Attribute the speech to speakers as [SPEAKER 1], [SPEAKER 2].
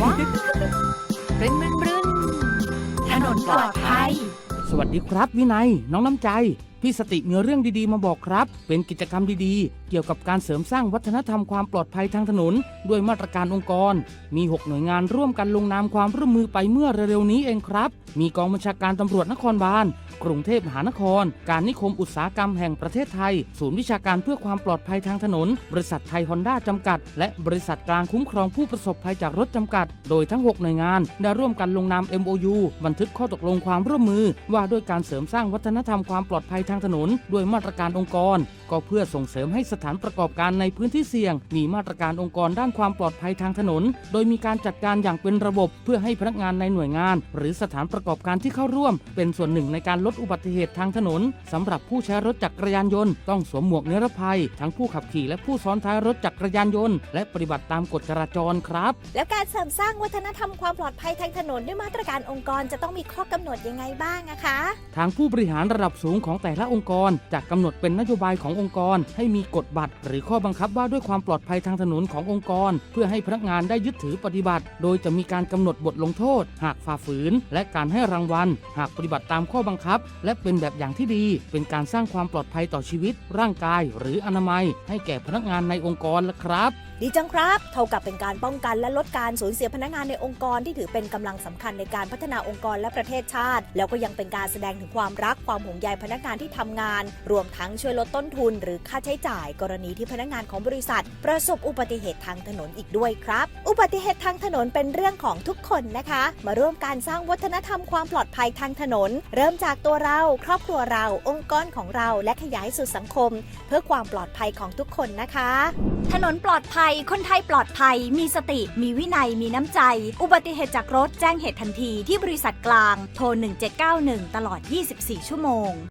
[SPEAKER 1] ว้าวบรึนบรึนบรึนถนนปลอดภัย
[SPEAKER 2] สวัสดีครับวินัยน้องน้ำใจ พี่สติมีเรื่องดีๆมาบอกครับ เป็นกิจกรรมดีๆเกี่ยวกับการเสริมสร้างวัฒนธรรมความปลอดภัยทางถนน ด้วยมาตรการองค์กร มี 6 หน่วยงานร่วมกันลงนามความร่วมมือไปเมื่อเร็วๆนี้เองครับ มีกองบัญชาการตำรวจนครบาลกรุงเทพมหานคร การนิคมอุตสาหกรรมแห่งประเทศไทย ศูนย์วิชาการเพื่อความปลอดภัยทางถนน บริษัทไทยฮอนด้าจำกัด และบริษัทกลางคุ้มครองผู้ประสบภัยจากรถจำกัด โดยทั้ง 6 หน่วยงาน ได้ร่วมกันลงนาม MOU บันทึกข้อตกลงความร่วมมือ ว่าด้วยการเสริมสร้างวัฒนธรรมความปลอดภัยทางถนน ด้วยมาตรการองค์กร ก็เพื่อส่งเสริมให้สถานประกอบการในพื้นที่เสี่ยง มีมาตรการองค์กรด้านความปลอดภัยทางถนน โดยมีการจัดการอย่างเป็นระบบ เพื่อให้พนักงานในหน่วยงาน หรือสถานประกอบการที่เข้าร่วม เป็นส่วนหนึ่งในการลดอุบัติเหตุทางถนนสำหรับผู้ใช้รถจักรยานยนต์ต้องสวมหมวกนิรภัย ทั้งผู้ขับขี่และผู้ซ้อนท้ายรถจักรยานยนต์และปฏิบัติตามกฎจราจรครับ
[SPEAKER 3] แล้วการเสริมสร้างวัฒนธรรมความปลอดภัยทางถนนด้วยมาตรการองค์กรจะต้องมีข้อกำหนดยังไงบ้างอะคะ
[SPEAKER 2] ทางผู้บริหารระดับสูงของแต่ละองค์กรจะกำหนดเป็นนโยบายขององค์กร ให้มีกฎบัตร หรือข้อบังคับว่าด้วยความปลอดภัยทางถนนขององค์กร เพื่อให้พนักงานได้ยึดถือปฏิบัติ โดยจะมีการกำหนดบทลงโทษ หากฝ่าฝืน และการให้รางวัล หากปฏิบัติตามข้อบังคับ และเป็นแบบอย่างที่ดี เป็นการสร้างความปลอดภัยต่อชีวิต ร่างกาย หรืออนามัย ให้แก่พนักงานในองค์กรละครับ
[SPEAKER 3] ดีจังครับ เท่ากับเป็นการป้องกันและลดการสูญเสียพนักงานในองค์กรที่ถือเป็นกำลังสำคัญในการพัฒนาองค์กรและประเทศชาติ แล้วก็ยังเป็นการแสดงถึงความรักความห่วงใยพนักงานที่ทำงาน รวมทั้งช่วยลดต้นทุน หรือค่าใช้จ่าย กรณีที่พนักงานของบริษัท ประสบอุบัติเหตุทางถนนอีกด้วยครับ อุบัติเหตุทางถนนเป็นเรื่องของทุกคนนะคะ มาร่วมการสร้างวัฒนธรรมความปลอดภัยทางถนน เริ่มจากตัวเรา ครอบครัวเรา องค์กรของเรา และขยายสู่สังคม เพื่อความปลอดภัยของทุกคนนะคะ
[SPEAKER 4] ถนนปลอดภัย คนไทยปลอดภัย มีสติ มีวินัย มีน้ำใจ อุบัติเหตุจากรถแจ้งเหตุทันทีที่บริษัทกลาง โทร 1791 ตลอด 24 ชั่วโมง